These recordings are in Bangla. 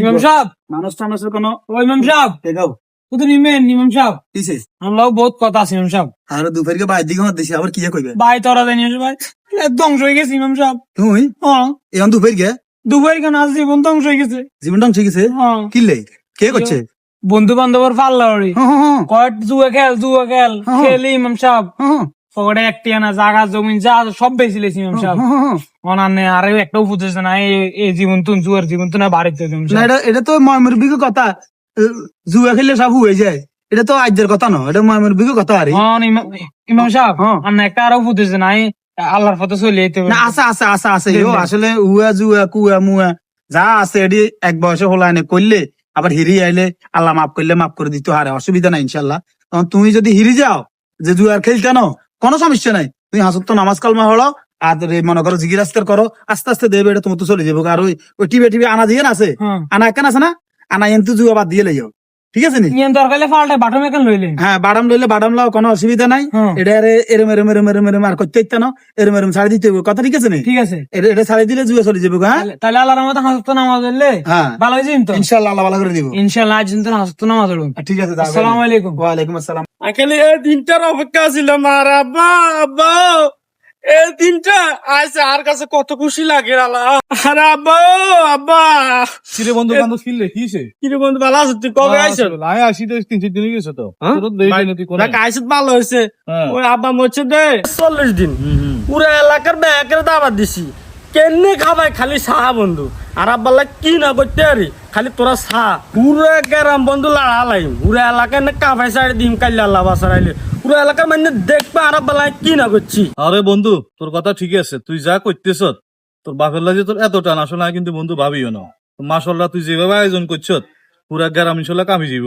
ইমাম সাহেব। মানুষ টানুষের কোনো ও ইমাম সাহেব। টেকাও তো নিমেন ইমাম সাহেব? কিসে আমরা বহুত কথা আছে ইমাম সাহেব। আর দুপুর কে বাইর দিকে মার দিছি আবার কি কইবে ভাই তোরা জানি ভাই। ধ্বংস হয়ে গেছে ইমাম সাহেব। তুই? হ্যাঁ। এখন দুপুর জীবন ধ্বংস হয়ে গেছে। হ্যাঁ কে করছে? বন্ধু বান্ধবের পাল্লা ওরে কয়েক জুয়া খেল জুয়া খেল। হ্যাঁ। খেলি ইমাম সাহেব। হ্যাঁ, পকেটে একটি আনা জাগা জমিন যা সব বেশি লেছি ইমাম সাহেব। অনানে আরে একটা উপদেশ না এই জীবন তুন জুয়ার জীবন তুন বাড়িতে না এটা এটা তো ময়মুর কথা। জুয়া খেললে সব হয়ে যায়। এটা তো আজের কথা নয় এটা ময়মুর বিকে কথা আরে। ইমাম- সাহেব হ্যাঁ। আর একটা আরও উপদেশ নাই আল্লাহর পথে চলে যেতে না আছে আছে আছে আছে। আসলে উয়া জুয়া কুয়া মুয়া যা আছে এটি এক বয়সে হলাইনে করলে আবার হিরি আইলে আল্লাহ মাফ করলে মাফ করে দিতে হারে অসুবিধা নাই ইনশাল্লাহ। তখন তুমি যদি হিরি যাও যে জুয়ার খেলতে না কোনো সমস্যা নাই। তুমি হাসত তো নামাজ কালমা হলো আর মনে করো জিগির আস্তের করো আস্তে আস্তে দেবে এটা তোমার তো চলে যাব। আর ওই ওই টিভি টিভি আনা দিয়ে না আছে? হ্যাঁ। আনা কেন আছে না? আনা এন্তু জুয়া বাদ দিয়ে লাইও ঠিক আছে নি? ইয়েন দরকার ফাল্টে বাটম এখান লইলেন হ্যাঁ বাদাম লইলে বাদাম লাও কোনো অসুবিধা নাই। হ্যাঁ এটা আরে এরম এরম এরম এরম এরম আর করতে ইত্যা না। এরম এরম ছাড়ি দিতে হবে কথা ঠিক আছে নি? ঠিক আছে। এটা এটা ছাড়ি দিলে জুয়ে চলে যাব হ্যাঁ? তাহলে- আল্লাহর মতো হাসত নামাজ পড়লে হ্যাঁ। ভালো হয়েছে তো? ইনশাল্লাহ আল্লাহ ভালো করে দিব। ইনশাল্লাহ আজ কিন্তু হাসত নামাজ পড়ুন ঠিক আছে যাবেন। আসসালামু আলাইকুম। ওয়ালাইকুম আসসালাম। আঙ্কেল এই দিনটার অপেক্ষা ছিলাম আর আব্বা আব্বা। এই দিনটা আজ আর কাছে কত খুশি লাগে আলা আর আব্বা আব্বা। কিরে বন্ধু বান্ধব ফিরলে কি হইছে? কিরে বন্ধু ভালো আছো? তুই কবে আইছো আয় আসি তো তিন চার দিন হয়ে তো? হ্যাঁ? তোর দেরি তুই কোনে? ভালো হয়েছে হ্যাঁ। ওই আব্বা মরছে দে। চল্লিশ দিন। পুরো এলাকার দাবার দিছি। কেনে খাবাই? খালি সাহা বন্ধু। আর আব্বালা কি না করতে পারি? খালি তোরা সা। পুরো গ্রাম বন্ধু লড়া লাইম। পুরো এলাকায় না কাবাই সাইড দিম কাইলে আল্লাহ বাসার আইলে পুরো এলাকা মানে দেখবে আর আব্বালা কি না করছি। আরে বন্ধু তোর কথা ঠিকই আছে তুই যা করতেছ তোর বাপের লাগে তোর এত টান আসলে কিন্তু বন্ধু ভাবিও না। মাসাল্লাহ তুই যেভাবে আয়োজন করছ পুরা গ্রাম ইনশাল্লাহ কামি যাব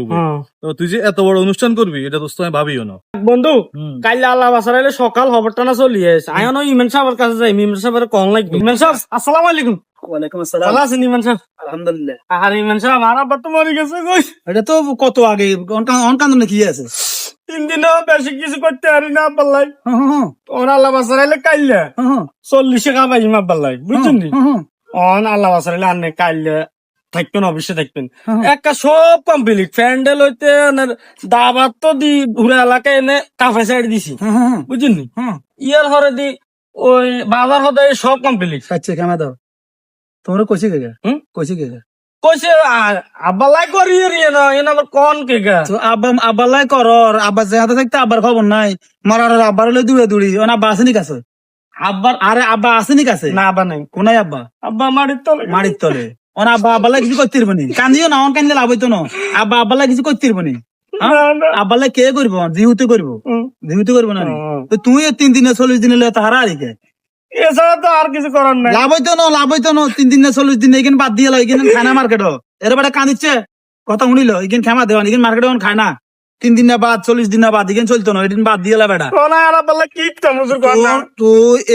তো তুই যে এত বড় অনুষ্ঠান করবি এটা দোস্ত আমি ভাবিও না। বন্ধু। কাইলে আল্লাহ বাসার আইলে সকাল খবরটা না চলি আছে আয়ন ইমান সাহেবের কাছে যাই ইমান সাহেবের কম লাগবে ইমান সাহেব আসসালামু আলাইকুম। ওয়ালাইকুম আসসালাম। ভালো আছেন ইমান সাহেব? আলহামদুলিল্লাহ। আর ইমান সাহেব আর আব্বা তো মরে গেছে কই? এটা তো কত আগে অনকান্দনে কি আছে? তিন দিনও বেশি কিছু করতে পারি না হ্যাঁ, হ্যাঁ, হ্যাঁ, ওর আল্লাহ বাসার আইলে কাইলে। হ্যাঁ, হ্যাঁ, চল্লিশে খাবাই ইমা আব্বাল্লাই বুঝছেন নি? হ্যাঁ, হ্যাঁ, অন আল্লাহ বাসার আইলে আনে কাইলে থাকবেন অফিসে থাকবেন। হ্যাঁ। একটা সব কমপ্লিট প্যান্ডেল হইতে আনের দাবাত তো দি ঘুরে এলাকায় এনে কাফে সাইড দিছি। হ্যাঁ, হ্যাঁ, হ্যাঁ, বুঝছেন নি? হ্যাঁ। ইয়ার হরে দি ওই বাজার হতে সব কমপ্লিট খাচ্ছে কেমন দাও। তোমরা কইছে কে হুম? কইছে কে? কইছে আব্বালাই করি রিয়ে না এনে আবার কোন কে গা? আব্বা আব্বালাই করর আব্বা যে হাতে থাকতে আব্বার খবর নাই। মারার আব্বার হলে দূরে দূরি ওনা আব্বা আসেনি কাছে? আব্বার আরে আব্বা আসেনি কাছে? না আব্বা নাই। কোনাই আব্বা আব্বা মারির তলে। মারির তলে। ওনা আব্বা আব্বালাই কিছু করতে পারবনি কান্দিও না অন কান্দিলে লাভ হইতো না। আব্বা আব্বালাই কিছু করতে পারবনি না। কে করব জিহুতে করব জিহুতে করব না? তুই তিন দিনে চল্লিশ দিনে তাহারা আর কে এছাড়া তো আর কিছু করার নাই। লাভ হইতো না লাভ হইতো না। তিন দিন না চল্লিশ দিন এখানে বাদ দিয়ে এখানে খায় না মার্কেট এর বেটা কাঁদিচ্ছে। কথা শুনিল এখানে খেমা দেওয়ান এখানে মার্কেটে খায় না। তিন দিন না বাদ চল্লিশ দিন না বাদ এখানে চলতো না এদিন দিয়ে বেটা।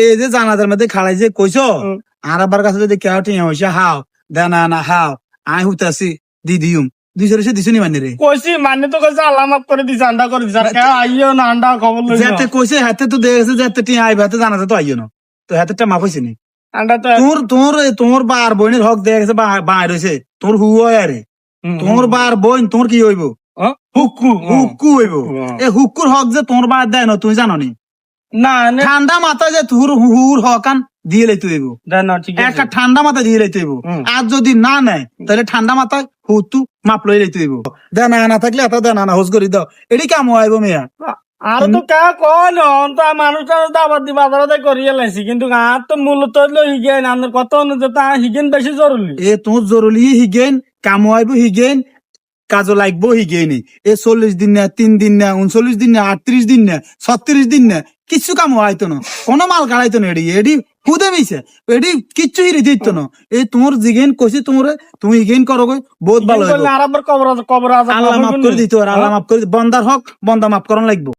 এই যে জানাজার মধ্যে খালাই যে হুম। আর আবার কাছে যদি কেউ টিয়া হয়েছে হাও দেনা না হাও আই হুতাছি দি দিউম। দুইশো রেসে দিছুনি মানে রে? কইছি মানে তো কইছে আল্লাহ মাফ করে দিছে আন্ডা করে দিছে। আর কেউ আইও না আন্ডা খবর লইছে যেতে কইছে হাতে তো দেখেছে যেতে টিয়া আইবে হাতে জানাজা তো আইও না। তো হাতেরটা মাফ হয়েছে নি। তোর তোর তোর বার বোনের হক দেখে গেছে বাঁয় রয়েছে তোর হু হয় আরে তোর বার বোন তোর কি হইব? হুকু হুক্কু হইব। এ হুক্কুর হক যে তোর বার দেয় না তুই জানো নি? না ঠান্ডা মাথা যে তোর হুর হকান দিয়ে লইতে হইব একটা ঠান্ডা মাথা দিয়ে লইতে হইব আর যদি না নেয় তাহলে ঠান্ডা মাথায় হুতু মাপ লই লইতে হইব দেনা না থাকলে এত দেনা না হোস করি দাও এটি কাম হইব মেয়া। আর তো কা কল তো মানুষটা দাবার দি বাজারতে করিয়ে লাইছি কিন্তু আর তো মূলত হিগেন কত অনুযায়ী তা হিগেন বেশি জরুরি। এ তোর জরুরি হিগেন কাম হইব হিগেন কাজও লাগবো হিগেনি এ চল্লিশ দিন না তিন দিন না উনচল্লিশ দিন না আটত্রিশ দিন না ছত্রিশ দিন না কিচ্ছু কাম হইতো না কোনো মাল কাড়াইতো না এডি এডি খুদে মিছে এডি কিচ্ছু হিরে দিত না। এই তোমার জিগেন কইছি তোমরে তুমি হিগেন করো গো, বহুত ভালো আল্লাহ মাফ করে দিত আল্লাহ মাফ করে বন্দার হক বন্দা মাফ করন লাগবো।